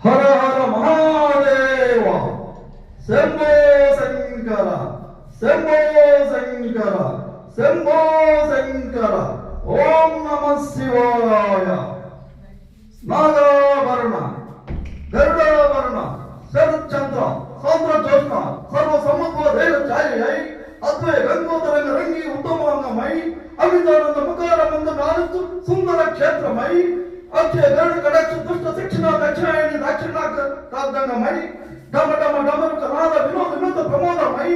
హర హర మహాదేవ! శంభో శంకర! శంభో శంకర! శంభో శంకర! ఓం నమ శివాయ! నాగాభరణ! గరుడాభరణ! శరచంద్ర సౌంద్ర జ్యోత్న సర్వ సమత్వ దేవ ఛాయ అద్వై గంగోదరంగ రంగి ఉత్తమాంగమై! అమితానంద ముఖారమంద నాలుగు సుందర క్షేత్రమై! అంతే దేవుడు కడక్ష దుష్ట శిక్షణ దక్షిణాయని దక్షిణాక కాబ్దంగమై డమ డమ డమరుక రాధ వినోద వినోద ప్రమోదమై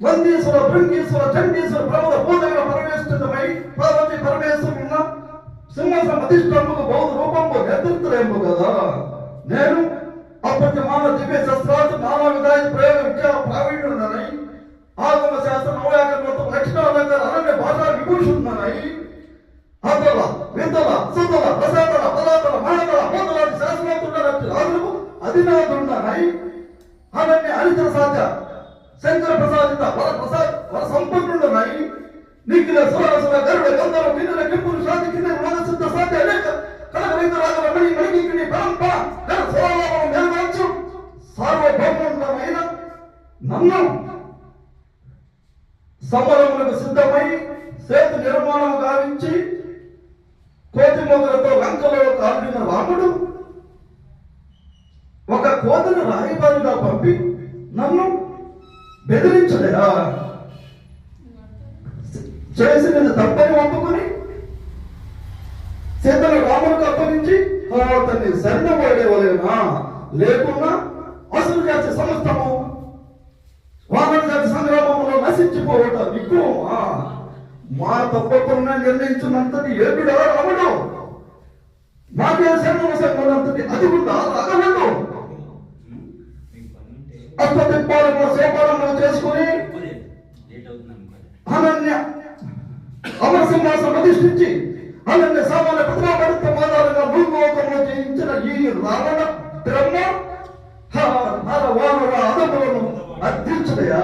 వందీశ్వర బృంగీశ్వర చండీశ్వర ప్రమోద భూదగర పరమేశ్వరమై పార్వతి పరమేశ్వరున్న సింహాసనం అధిష్టముకు బౌద్ధ రూపంలో ఎదుర్తులేము కదా. నేను వింతల సుతల రసాతల పదాతల మానతల మోతలాది శాస్త్రోత్తుడనట్టు రాజులకు అధినాథుడనై అనన్య హరిచర సాధ్య. శంకర ప్రసాదిత వర ప్రసాద్ వర సంపన్నుడనై నిఖిల సురసుర గరుడ గంధర్వ కిన్నెర కింపురు శాంతి కిన్నెర మన సిద్ధ సాధ్య అనేక. కనక రైత రాగల మణి మణికిని పరంప గర సోలాభం నెలవచ్చు సార్వభౌముడమైన నన్ను సమరములకు సిద్ధమై సేతు నిర్మాణం గావించి కోతి మొగలతో లంకలో కాల్చిన రాముడు ఒక కోతను రాయబారిగా పంపి నన్ను బెదిరించలేదా? చేసినది తప్పని ఒప్పుకొని సీతను రాముడికి అప్పగించి అతన్ని శరణపోయేవలేనా లేకున్నా అసలు చేసే సమస్తము మా తప్పకుండా నిర్ణయించినంతటి ఏడుడా రాముడు నాకే శరణు సంగనంతటి అది ఉందా రాగలడు మీకు పని సోపాలను చేసుకుని అనన్య అమర సింహాసనం అధిష్ఠించి అనన్య సామాన్య ప్రతిభాపడిత మాదాలుగా భూగోకంలో జయించిన ఈ రావణ బ్రహ్మ వానర అదములను అర్థించదయా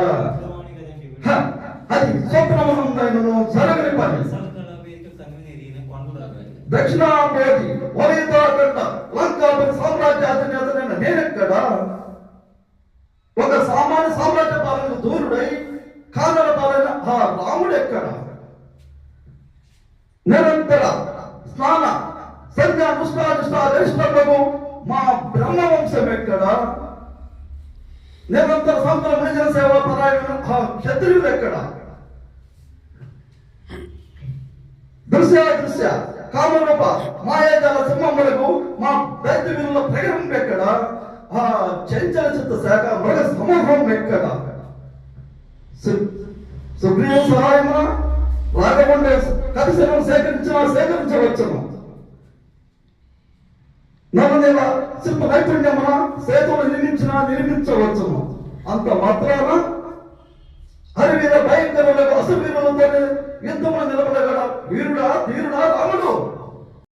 అది స్వప్నమనందైనను జరగని పని సరసన వేదిక తమ్మినేది ఈయన కొండలు అవి. దక్షిణామోది వరితాకండ లంకాపతి సామ్రాజ్యాధినేతనైన నేనెక్కడ ఒక సామాన్య సామ్రాజ్య పాలనకు దూరుడై కానల పాలన ఆ రాముడు ఎక్కడ నిరంతర స్నాన సంధ్యా పుష్పానుష్ఠానిష్టము మా బ్రహ్మవంశం ఎక్కడ నిరంతర సంతర మంజన సేవ పరాయణ ఆ క్షత్రియులు ఎక్కడ దృశ్య దృశ్య. కామరూప మాయాజాల సింహములకు మా దైత్య విలువ ప్రగరం ఎక్కడ ఆ చంచల చిత్త శాఖ మృగ సమూహం ఎక్కడ సుగ్రీవ సహాయమా? రాగముండే కవిశలం సేకరించిన సేకరించవచ్చును. నవనేల శిల్ప నైపుణ్యమున సేతులు నిర్మించిన నిర్మించవచ్చును. అంత మాత్రాన హరివీర భయంకరులకు అసువీరులతో యుద్ధములు నిలబడగల వీరుడా తీరుడా రాముడు.